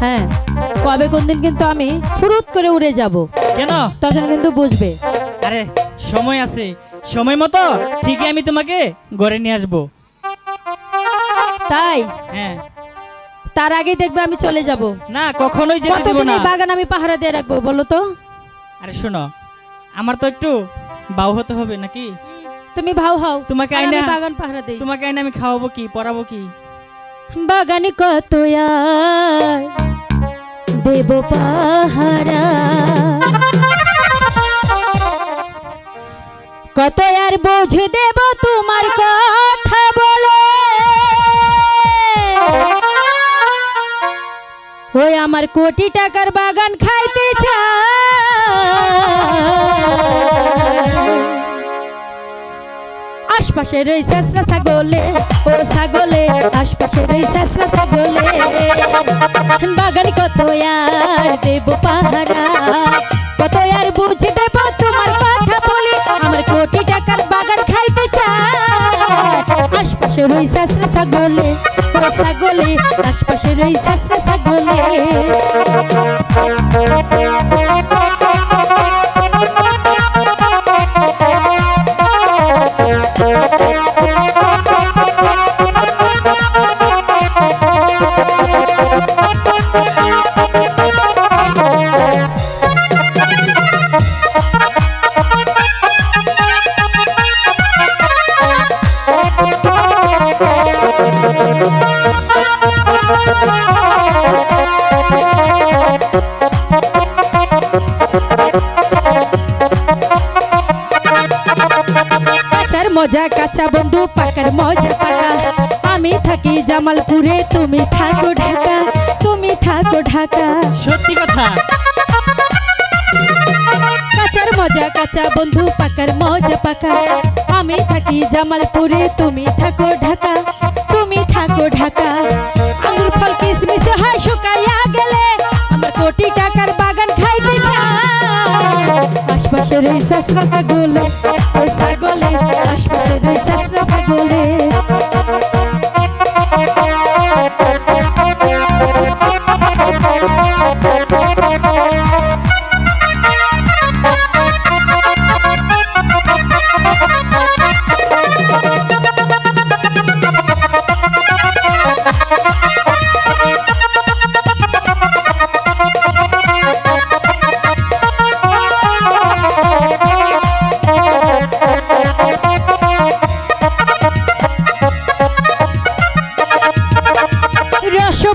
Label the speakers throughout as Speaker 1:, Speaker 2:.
Speaker 1: দিন কিন্তু আমি ফুরুত করে উড়ে যাব।
Speaker 2: কেন?
Speaker 1: তখন কিন্তু বুঝবে।
Speaker 2: আরে সময় আছে। সময় মতো ঠিকই আমি তোমাকে ঘরে নিয়ে আসব।
Speaker 1: তাই?
Speaker 2: হ্যাঁ।
Speaker 1: তার আগে দেখবে আমি চলে যাব।
Speaker 2: না কখনোই যেতে দেবো না।
Speaker 1: বাগান আমি পাহারা দিয়ে রাখব বলো তো?
Speaker 2: আরে শোনো আমার তো একটু বাউ হতে হবে নাকি?
Speaker 1: তুমি ভাও হও।
Speaker 2: তোমাকে আইনা-
Speaker 1: বাগান পাহারা দেই।
Speaker 2: তোমাকে আইনে আমি খাওয়াবো কি পড়াবো কি?
Speaker 1: বাগানে কত দেব পাহারা। কত আর বোঝ দেব তোমার কথা বলে। ওই আমার কোটি টাকার বাগান খাইতে চায়। আশপাশে রই শেষরা ছাগলে, ও ছাগলে, আশপাশে রই শেষরা ছাগলে। বাগান কত আর দেব পাহারা, কত আর বুঝে দেব তোমার কথা বলি। আমার কোটি টাকার বাগান খাইতে চায়। আশপাশে রই শেষরা মজা কাঁচা বন্ধু পাকার মজা পাকা। আমি থাকি জামালপুরে তুমি থাকো ঢাকা তুমি থাকো ঢাকা।
Speaker 2: সত্যি কথা?
Speaker 1: কাঁচার মজা কাঁচা বন্ধু পাকার মজা পাকা। আমি থাকি জামালপুরে তুমি থাকো ঢাকা তুমি থাকো ঢাকা। হয় শুকাইয়া গেলে আমার কোটি টাকার বাগান খাইতে চায়। আশপাশের এই সাসরা ছাগলে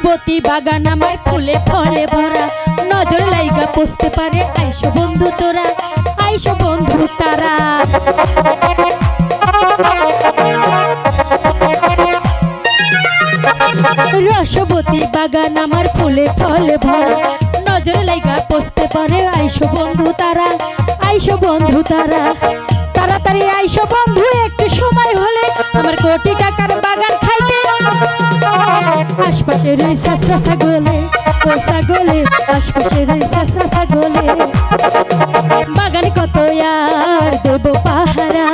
Speaker 1: রসবতী বাগান আমার ফুলে ফলে ভরা। নজর লাইগা পুষতে পারে, আইসো বন্ধু তোরা, আইসো বন্ধু তারা। রসবতী বাগান আমার ফুলে ফলে ভরা। নজর লাইগা পুষতে পারে, আইসো বন্ধু তারা, আইসো বন্ধু তারা। তাড়াতাড়ি আইসো বন্ধু, একটু সময় হলে আমার কোটি টাকার বাগান খাইতে। আশপাশে রই সাসরা ছাগলে, ও ছাগলে আশপাশে রই সাসরা ছাগলে। বাগান কত আর দেব পাহারা।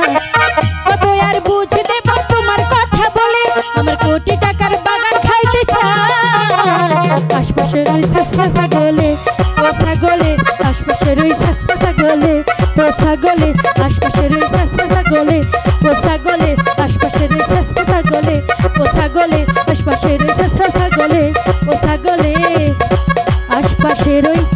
Speaker 1: কত আর বুঝে দেব তোমার কথা বলে, আমার কোটি টাকার বাগান খাইতে চায় আশপাশে রই সাসরা ছাগলে, ও ছাগলে আশপাশে রই সাসরা ছাগলে, ও ছাগলে আশপাশে রই সাসরা ছাগলে, ও ছাগলে আশপাশে রই সাসরা ছাগলে, ও ছাগলে পাশের ওই